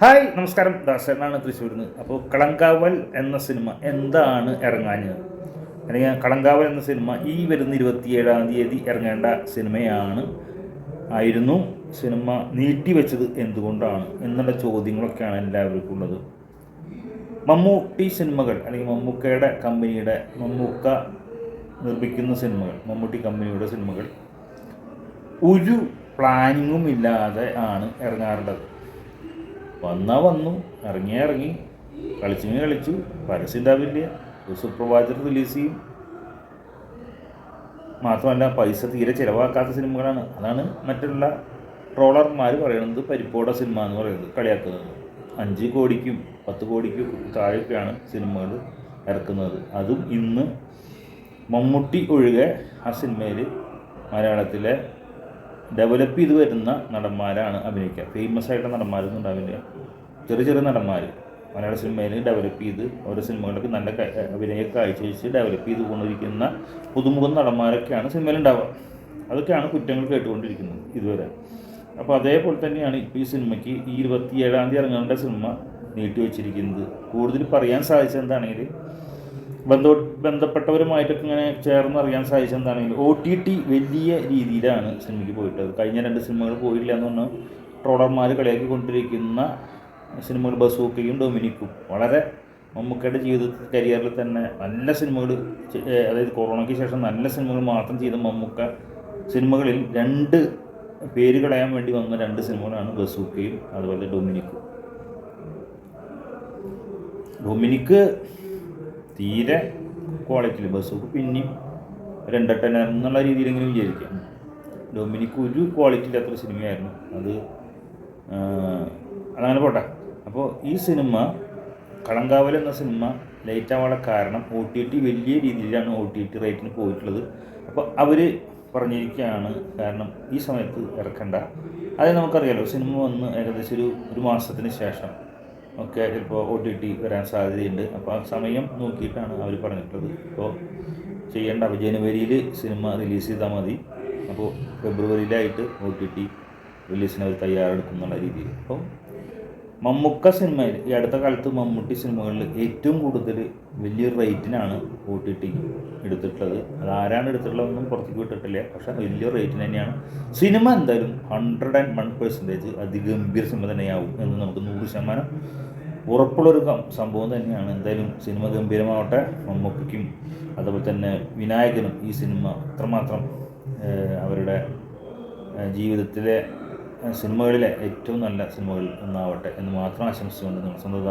Hi നമസ്കാരം. ദാസനാണ് തൃശ്ശൂരിൽ നിന്ന് അപ്പോൾ കളങ്കാവൽ എന്ന സിനിമ എന്താണ് ഇറങ്ങാഞ്ഞത്? അല്ലെങ്കിൽ കളങ്കാവൽ എന്ന സിനിമ ഈ വരുന്ന ഇരുപത്തിയേഴാം തീയതി ഇറങ്ങേണ്ട സിനിമയാണ്. ആയിരുന്നു. സിനിമ നീട്ടിവെച്ചത് എന്തുകൊണ്ടാണ് എന്നുള്ള ചോദ്യങ്ങളൊക്കെയാണ് എല്ലാവർക്കും ഉള്ളത്. മമ്മൂട്ടി സിനിമകൾ അല്ലെങ്കിൽ മമ്മൂക്കയുടെ കമ്പനിയുടെ മമ്മൂക്ക നിർമ്മിക്കുന്ന സിനിമകൾ മമ്മൂട്ടി കമ്പനിയുടെ സിനിമകൾ ഒരു പ്ലാനിങ്ങും ഇല്ലാതെ ആണ് ഇറങ്ങാറുള്ളത്. വന്നാ വന്നു ഇറങ്ങിയാൽ ഇറങ്ങി കളിച്ചെങ്കിൽ കളിച്ചു പരസ്യം ഉണ്ടാവില്ല ഒരു സുപ്രഭാതത്തിൽ റിലീസ് ചെയ്യും. മാത്രമല്ല പൈസ തീരെ ചിലവാക്കാത്ത സിനിമകളാണ്. അതാണ് മറ്റുള്ള ട്രോളർമാർ പറയുന്നത് പരിപ്പോട സിനിമ എന്ന് പറയുന്നത് കളിയാക്കുന്നത്. അഞ്ച് കോടിക്കും പത്ത് കോടിക്കും താഴെയൊക്കെയാണ് സിനിമകൾ ഇറക്കുന്നത്. അതും ഇന്ന് മമ്മൂട്ടി ഒഴികെ ആ സിനിമയിൽ മലയാളത്തിലെ ഡെവലപ്പ് ചെയ്ത് വരുന്ന നടന്മാരാണ് അഭിനയിക്കുക. ഫേമസ് ആയിട്ടുള്ള നടന്മാരൊന്നും ഉണ്ടാവില്ല. ചെറിയ ചെറിയ നടന്മാർ മലയാള സിനിമയിൽ ഡെവലപ്പ് ചെയ്ത് ഓരോ സിനിമകളൊക്കെ നല്ല അഭിനയ കാഴ്ചവെച്ച് ഡെവലപ്പ് ചെയ്ത് കൊണ്ടിരിക്കുന്ന പുതുമുഖ നടന്മാരൊക്കെയാണ് സിനിമയിൽ ഉണ്ടാവുക. അതൊക്കെയാണ് കുറ്റങ്ങൾ കേട്ടുകൊണ്ടിരിക്കുന്നത് ഇതുവരെ. അപ്പോൾ അതേപോലെ തന്നെയാണ് ഇപ്പോൾ ഈ സിനിമയ്ക്ക് ഈ ഇരുപത്തി ഏഴാം തീയതി ഇറങ്ങേണ്ട സിനിമ നീട്ടിവെച്ചിരിക്കുന്നത് കൂടുതൽ പറയാൻ സാധിച്ചത് എന്താണെങ്കിൽ ബന്ധ ബന്ധപ്പെട്ടവരുമായിട്ടൊക്കെ ഇങ്ങനെ ചേർന്ന് അറിയാൻ സാധിച്ചത് എന്താണെങ്കിൽ ഒ ടി ടി വലിയ രീതിയിലാണ് സിനിമയ്ക്ക് പോയിട്ടത് കഴിഞ്ഞ രണ്ട് സിനിമകൾ പോയില്ല എന്ന് പറഞ്ഞാൽ ട്രോളർമാർ കളിയാക്കി കൊണ്ടിരിക്കുന്ന സിനിമകൾ ബസൂക്കയും ഡൊമിനിക്കും. വളരെ മമ്മൂക്കയുടെ ജീവിത കരിയറിൽ തന്നെ നല്ല സിനിമകൾ അതായത് കൊറോണയ്ക്ക് ശേഷം നല്ല സിനിമകൾ മാത്രം ചെയ്ത മമ്മൂക്ക സിനിമകളിൽ രണ്ട് പേര് കളയാൻ വേണ്ടി വന്ന രണ്ട് സിനിമകളാണ് ബസൂക്കയും അതുപോലെ ഡൊമിനിക്കും. ഡൊമിനിക്ക് തീരെ ക്വാളിറ്റിയിൽ ബസ്സൊക്കെ പിന്നെയും രണ്ടെട്ടന എന്നുള്ള രീതിയിലെങ്കിലും വിചാരിക്കാം. ഡൊമിനിക്ക് ഒരു ക്വാളിറ്റി ഇല്ലാത്തൊരു സിനിമയായിരുന്നു അത് അതങ്ങനെ പോട്ടെ. അപ്പോൾ ഈ സിനിമ കളങ്കാവൽ എന്ന സിനിമ ലേറ്റ് ആവാനുള്ള കാരണം ഒ ടി ടി വലിയ രീതിയിലാണ് ഒ ടി ടി റേറ്റിന് പോയിട്ടുള്ളത്. അപ്പോൾ അവർ പറഞ്ഞിരിക്കുകയാണ് കാരണം ഈ സമയത്ത് ഇറക്കണ്ട. അത് നമുക്കറിയാലോ സിനിമ വന്ന് ഏകദേശം ഒരു ഒരു മാസത്തിന് ശേഷം ഒക്കെ ചിലപ്പോൾ ഒ ടി ടി വരാൻ സാധ്യതയുണ്ട്. അപ്പോൾ ആ സമയം നോക്കിയിട്ടാണ് അവർ പറഞ്ഞിട്ടുള്ളത്. ഇപ്പോൾ ചെയ്യേണ്ട അപ്പോൾ ജനുവരിയിൽ സിനിമ റിലീസ് ചെയ്താൽ മതി. അപ്പോൾ ഫെബ്രുവരിയിലായിട്ട് ഒ ടി ടി റിലീസിന് അവർ തയ്യാറെടുക്കുന്നുള്ള രീതിയിൽ. അപ്പോൾ മമ്മൂക്ക സിനിമയിൽ ഈ അടുത്ത കാലത്ത് മമ്മൂട്ടി സിനിമകളിൽ ഏറ്റവും കൂടുതൽ വലിയൊരു റേറ്റിനാണ് ഒ ടി ടി എടുത്തിട്ടുള്ളത്. അത് ആരാണ് എടുത്തിട്ടുള്ളതെന്നും പുറത്തേക്ക് വിട്ടിട്ടില്ല. പക്ഷെ വലിയ റേറ്റിന് തന്നെയാണ്. സിനിമ എന്തായാലും ഹൺഡ്രഡ് ആൻഡ് വൺ പെർസെന്റേജ് അതിഗംഭീര സിനിമ തന്നെയാവും എന്ന് നമുക്ക് നൂറ് ശതമാനം ഉറപ്പുള്ളൊരു സംഭവം തന്നെയാണ്. എന്തായാലും സിനിമ ഗംഭീരമാവട്ടെ മമ്മൂക്കും അതുപോലെ തന്നെ വിനായകനും ഈ സിനിമ അത്രമാത്രം അവരുടെ ജീവിതത്തിലെ സിനിമകളിലെ ഏറ്റവും നല്ല സിനിമകളിൽ ഒന്നാവട്ടെ എന്ന് മാത്രം ആശംസിച്ചുകൊണ്ട് നിങ്ങൾ സ്വന്തം